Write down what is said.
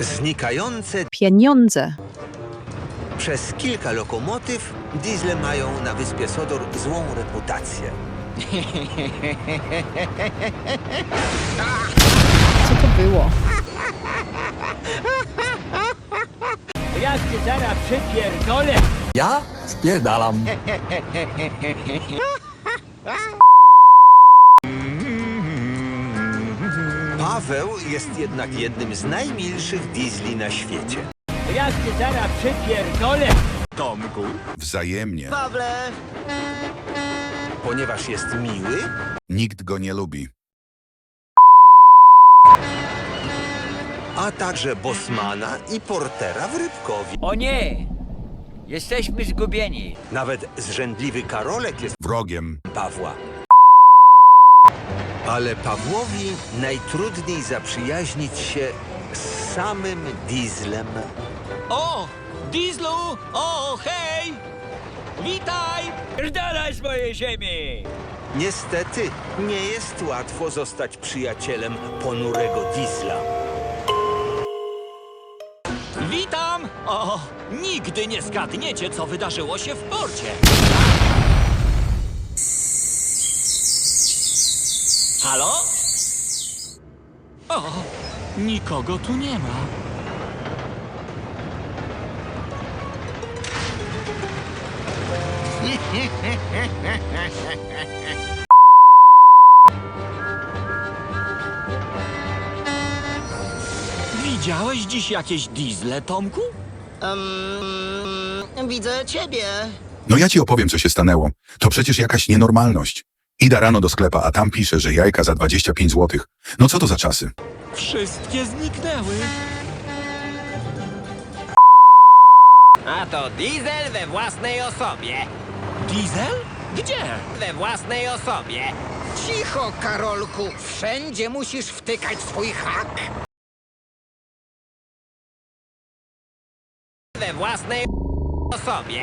Znikające pieniądze, przez kilka lokomotyw diesle mają na wyspie Sodor złą reputację. co to było? Ja cię zaraz przypierdolę! Ja spierdalam. Paweł jest jednak jednym z najmilszych diesli na świecie. Ja cię zaraz przypierdolę! Tomku. Wzajemnie. Pawle, Ponieważ jest miły, Nikt go nie lubi. a także Bosmana i Portera w Rybkowie. O nie! Jesteśmy zgubieni. Nawet zrzędliwy Karolek jest Wrogiem. Pawła. Ale Pawłowi najtrudniej zaprzyjaźnić się z samym dieslem. O! Dieslu! O, hej! Witaj! Pierdalaj z mojej ziemi! Niestety, nie jest łatwo zostać przyjacielem ponurego diesla. Witam! O, nigdy nie zgadniecie, co wydarzyło się w porcie. Halo? O, nikogo tu nie ma. Widziałeś dziś jakieś diesle, Tomku? Widzę ciebie. No ja ci opowiem, co się stanęło. To przecież jakaś nienormalność. Idę rano do sklepa, a tam pisze, że jajka za 25 zł. No co to za czasy? Wszystkie zniknęły. A to diesel we własnej osobie. Diesel? Gdzie? We własnej osobie. Cicho, Karolku. Wszędzie musisz wtykać swój hak. We własnej osobie.